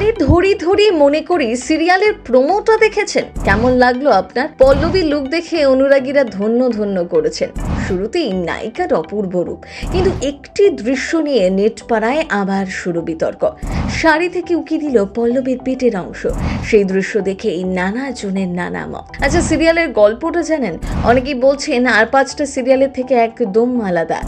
তারে ধরি ধরি মনে করি সিরিয়ালের প্রোমোটা দেখেছেন। কেমন লাগল আপনার? পল্লবী লুক দেখে অনুরাগীরা ধন্য ধন্য করেছেন। শুরুতেই নায়িকার অপূর্ব রূপ, কিন্তু একটি দৃশ্য নিয়ে নেট পাড়ায় আবার শুরু বিতর্ক। শাড়ি থেকে উকি দিল পল্লবীর পেটের অংশ। সেই দৃশ্য দেখে এই নানা জনের নানা মত। আচ্ছা সিরিয়ালের গল্পটা জানেন? অনেকেই বলছেন আর পাঁচটা সিরিয়ালের থেকে একদম আলাদা।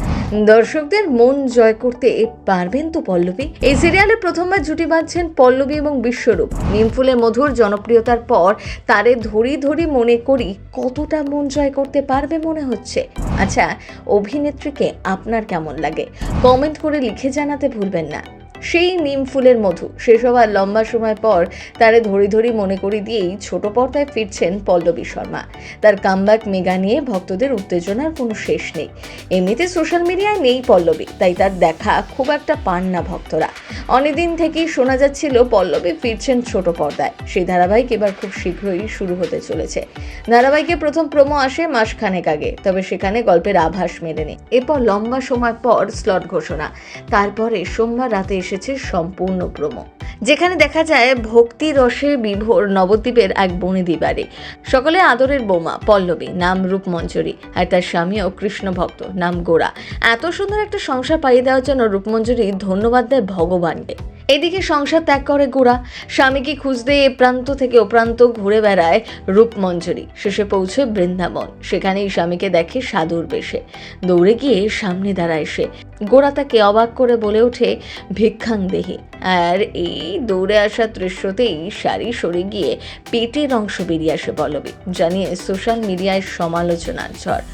দর্শকদের মন জয় করতে পারবেন তো পল্লবী? এই সিরিয়ালে প্রথমবার জুটি বাঁধছেন পল্লবী এবং বিশ্বরূপ। নিমফুলের মধুর জনপ্রিয়তার পর তারে ধরি ধরি মনে করি কতটা মন জয় করতে পারবে মনে হচ্ছে। আচ্ছা অভিনেত্রীকে আপনার কেমন লাগে? কমেন্ট করে লিখে জানাতে ভুলবেন না। সেই নিম ফুলের মধু। শেষ হওয়ার লম্বা সময় পর তারে ধরি ধরি মনে করি দিয়েই ছোট পর্দায় ফিরছেন পল্লবী শর্মা। তার কামব্যাক মেগা নিয়ে ভক্তদের উত্তেজনার কোনো শেষ নেই। এমনিতে সোশ্যাল মিডিয়ায় নেই পল্লবী, তাই তার দেখা খুব একটা পান না ভক্তরা। অনেকদিন থেকেই শোনা যাচ্ছিল পল্লবী ফিরছেন ছোট পর্দায়। সেই ধারাবাহিক এবার খুব শীঘ্রই শুরু হতে চলেছে। ধারাবাহিকে প্রথম প্রোমো আসে মাসখানেক আগে, তবে সেখানে গল্পের আভাস মেলেনি। এরপর লম্বা সময় পর স্লট ঘোষণা। তারপরে সোমবার রাতে এসেছে সম্পূর্ণ প্রোমো। যেখানে দেখা যায় ভক্তি রসে বিভোর নবদ্বীপের এক বনেদি বাড়ি সকলে আদরের বোমা, পল্লবী, নাম রূপমঞ্জুরি আর তার স্বামী ও কৃষ্ণ ভক্ত, নাম গোড়া এত সুন্দর একটা সংসার পাইয়ে দেওয়ার জন্য রূপমঞ্জুরি ধন্যবাদ দেয় ভগবানকে। এদিকে সংসার ত্যাগ করে গোড়া স্বামীকে খুঁজতে এ প্রান্ত থেকে ও প্রান্ত ঘুরে বেড়ায় রূপমঞ্জরি। শেষে পৌঁছে বৃন্দাবন। সেখানেই স্বামীকে দেখে সাধুর বেশে। দৌড়ে গিয়ে সামনে দাঁড়ায় সে। গোড়া তাকে অবাক করে বলে ওঠে, ভিক্ষাং দেহি। আর এই দৌড়ে আসা দৃশ্যতেই শাড়ি সরে গিয়ে পেটের অংশ বেরিয়ে আসে পল্লবী। জানিয়ে সোশ্যাল মিডিয়ায় সমালোচনার ঝড়।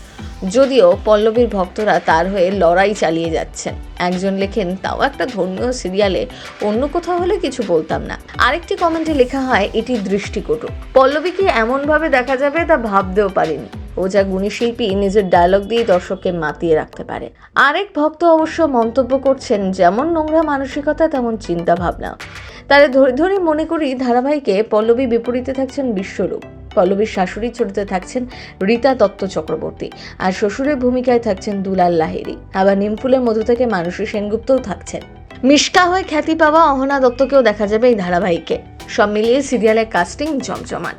যদিও পল্লবীর ভক্তরা তার হয়ে লড়াই চালিয়ে যাচ্ছেন। একজন লেখেন, তাও একটা ধর্মীয় সিরিয়ালে অন্য কোথাও হলে কিছু বলতাম না। আরেকটি কমেন্টে লেখা হয়, এটি দৃষ্টিকটু। পল্লবীকে এমনভাবে দেখা যাবে তা ভাবতেও পারিনি। ও যা গুণী শিল্পী নিজের ডায়লগ দিয়ে দর্শককে মাতিয়ে রাখতে পারে। আরেক ভক্ত অবশ্য মন্তব্য করছেন, যেমন নোংরা মানসিকতা, তেমন চিন্তা ভাবনা তারা ধরে ধরে মনে করি ধারাবাহিকে পল্লবী বিপরীতে থাকছেন বিশ্বরূপ। পল্লবীর শাশুড়ির চরিত্রে থাকছেন রীতা দত্ত চক্রবর্তী। আর শ্বশুরের ভূমিকায় থাকছেন দুলাল লাহেরি আবার নিমফুলের মধু থেকে মানসী সেনগুপ্তও থাকছেন। মিশকা হয়ে খ্যাতি পাওয়া অহনা দত্তকেও দেখা যাবে এই ধারাবাহিকে। সব মিলিয়ে সিরিয়ালের কাস্টিং জমজমাট।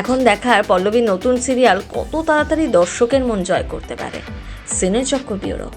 এখন দেখার পল্লবীর নতুন সিরিয়াল কত তাড়াতাড়ি দর্শকের মন জয় করতে পারে। সিনে চক্র ব্যুরো।